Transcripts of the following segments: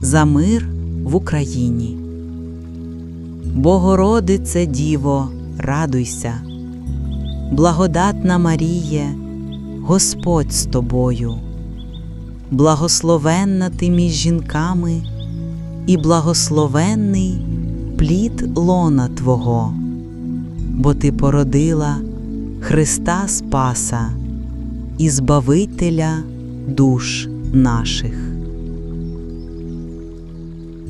за мир в Україні. Богородице Діво, радуйся, благодатна Маріє, Господь з тобою, благословенна ти між жінками, і благословенний плід лона Твого, бо Ти породила Христа Спаса і Збавителя душ наших.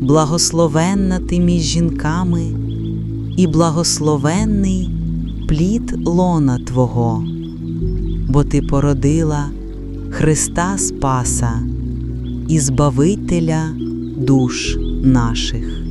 благословенна ти між жінками, і благословенний плід лона Твого, бо Ти породила Христа Спаса і Збавителя душ наших.